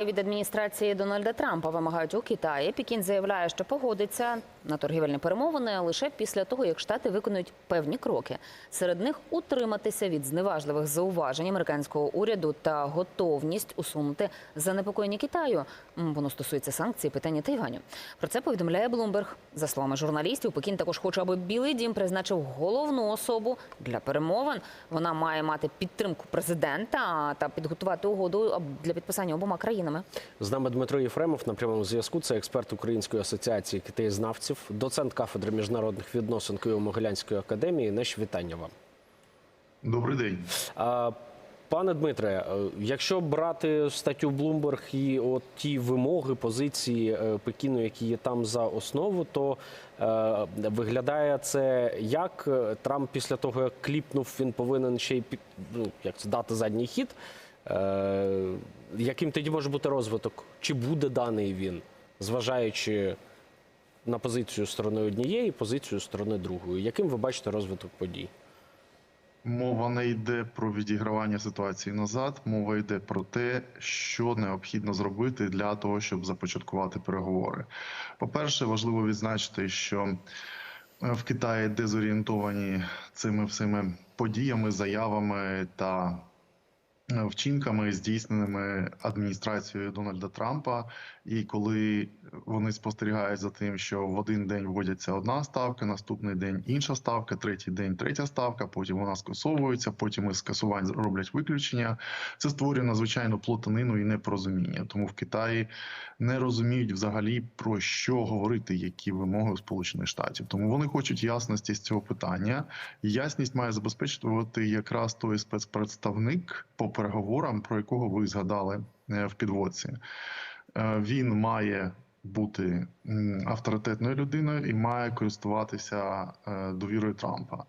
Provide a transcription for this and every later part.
Від адміністрації Дональда Трампа вимагають у Китаї. Пікін заявляє, що погодиться на торгівельні перемовини лише після того, як штати виконують певні кроки. Серед них утриматися від зневажливих зауважень американського уряду та готовність усунути занепокоєння Китаю. Воно стосується санкцій питання Тайваню. Про це повідомляє Блумберг. За словами журналістів, Пекін також хоче, аби Білий Дім призначив головну особу для перемовин. Вона має мати підтримку президента та підготувати угоду для підписання обома країнами. З нами Дмитро Єфремов на прямому зв'язку. Це експерт Української асоціації китаєзнавців, доцент кафедри міжнародних відносин Києво-Могилянської академії. Наші вітання вам. Добрий день. Пане Дмитре, е, якщо брати статтю Bloomberg і от ті вимоги, позиції е, Пекіну, які є там за основу, то е, виглядає це як Трамп після того, як кліпнув, він повинен ще й ну, як це, дати задній хід. Е, яким тоді може бути розвиток? Чи буде даний він, зважаючи на позицію сторони однієї, позицію сторони другої? Яким ви бачите розвиток подій? Мова не йде про відігравання ситуації назад. Мова йде про те, що необхідно зробити для того, щоб започаткувати переговори. По-перше, важливо відзначити, що е, в Китаї дезорієнтовані цими всіми подіями, заявами та вчинками, здійсненими адміністрацією Дональда Трампа. І коли вони спостерігають за тим, що в один день вводяться одна ставка, наступний день інша ставка, третій день третя ставка, потім вона скасовується, потім із скасувань роблять виключення. Це створює надзвичайну плотанину і непорозуміння. Тому в Китаї не розуміють взагалі про що говорити, які вимоги у Сполучених Штатів. Тому вони хочуть ясності з цього питання. Ясність має забезпечувати якраз той спецпредставник по переговорам, про якого ви згадали е, в підводці. Е, Він має бути авторитетною людиною і має користуватися е, довірою Трампа.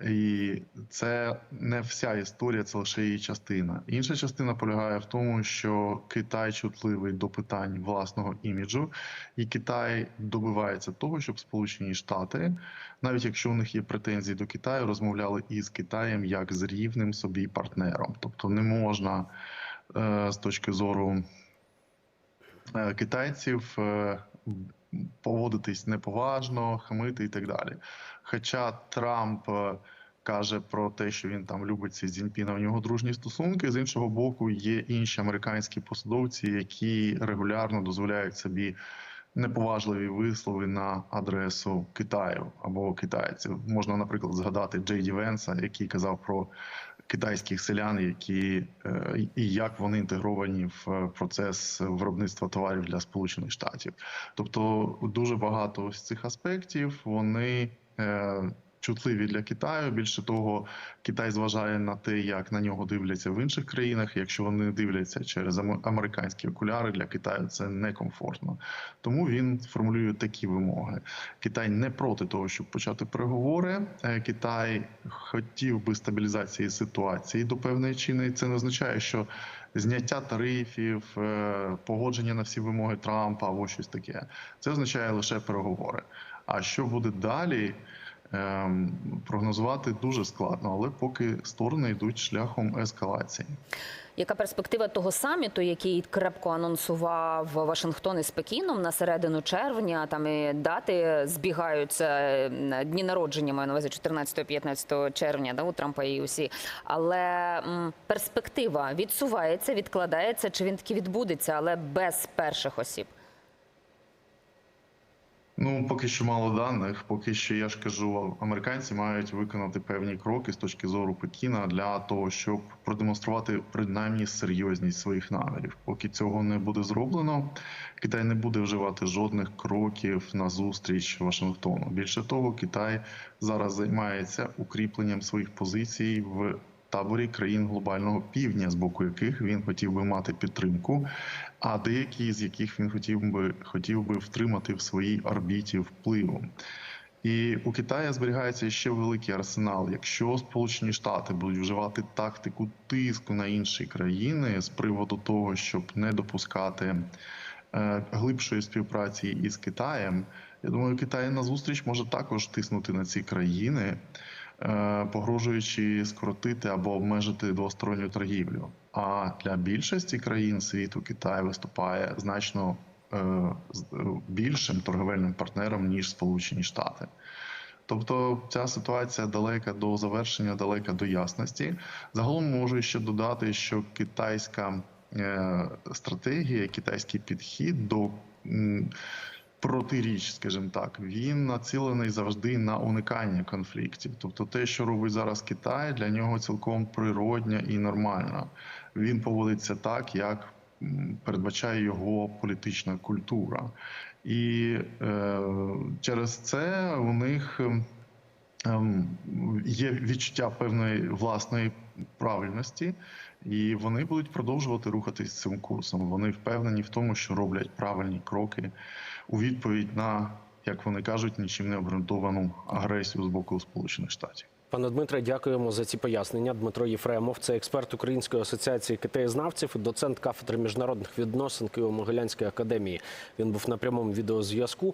І це не вся історія, це лише її частина. Інша частина полягає в тому, що Китай чутливий до питань власного іміджу, і Китай добивається того, щоб Сполучені Штати, навіть якщо у них є претензії до Китаю, розмовляли із Китаєм як з рівним собі партнером. Тобто не можна е, з точки зору е, китайців е, поводитись неповажно, хамити і так далі. Хоча Трамп е, каже про те, що він там любить Сі Цзіньпіна, у нього дружні стосунки. З іншого боку, є інші американські посадовці, які регулярно дозволяють собі неповажливі вислови на адресу Китаю або китайців. Можна, наприклад, згадати Джей Ді Венса, який казав про китайських селян, які е, і як вони інтегровані в е, процес виробництва товарів для Сполучених Штатів. Тобто дуже багато ось цих аспектів вони. Чутливі для Китаю. Більше того, Китай зважає на те, як на нього дивляться в інших країнах. Якщо вони дивляться через американські окуляри, для Китаю це некомфортно. Тому він формулює такі вимоги. Китай не проти того, щоб почати переговори. Е, Китай хотів би стабілізації ситуації до певної чини. Це не означає, що зняття тарифів, е, погодження на всі вимоги Трампа або щось таке. Це означає лише переговори. А що буде далі? Ем, Прогнозувати дуже складно, але поки сторони йдуть шляхом ескалації. Яка перспектива того саміту, який крепко анонсував Вашингтон із Пекіном на середину червня? Там і дати збігаються е, дні народження, маю на увазі 14-15 червня, да, у Трампа і усі. Але м, перспектива відсувається, відкладається, чи він таки відбудеться, але без перших осіб. Ну, поки що мало даних. Поки що я ж кажу, американці мають виконати певні кроки з точки зору Пекіна для того, щоб продемонструвати принаймні серйозність своїх намірів. Поки цього не буде зроблено, Китай не буде вживати жодних кроків на зустріч Вашингтону. Більше того, Китай зараз займається укріпленням своїх позицій в таборі країн глобального півдня, з боку яких він хотів би мати підтримку, а деякі з яких він хотів би хотів би втримати в своїй орбіті впливу. І у Китаї зберігається ще великий арсенал. Якщо Сполучені Штати будуть вживати тактику тиску на інші країни з приводу того, щоб не допускати е, глибшої співпраці із Китаєм, я думаю, Китай на зустріч може також тиснути на ці країни, погрожуючи скоротити або обмежити двосторонню торгівлю. А для більшості країн світу Китай виступає значно е, е, більшим торговельним партнером ніж Сполучені Штати. Тобто ця ситуація далека до завершення, далека до ясності. Загалом можу ще додати, що китайська е, стратегія, китайський підхід до протиріч, скажімо так, він націлений завжди на уникання конфліктів. Тобто, те, що робить зараз Китай, для нього цілком природня і нормально. Він поводиться так, як передбачає його політична культура. І е, через це у них є відчуття певної власної правильності, і вони будуть продовжувати рухатись цим курсом. Вони впевнені в тому, що роблять правильні кроки у відповідь на, як вони кажуть, нічим не обґрунтовану агресію з боку Сполучених Штатів. Пане Дмитре, дякуємо за ці пояснення. Дмитро Єфремов, це експерт Української асоціації китаєзнавців доцент кафедри міжнародних відносин Києво-Могилянської академії. Він був на прямому відеозв'язку.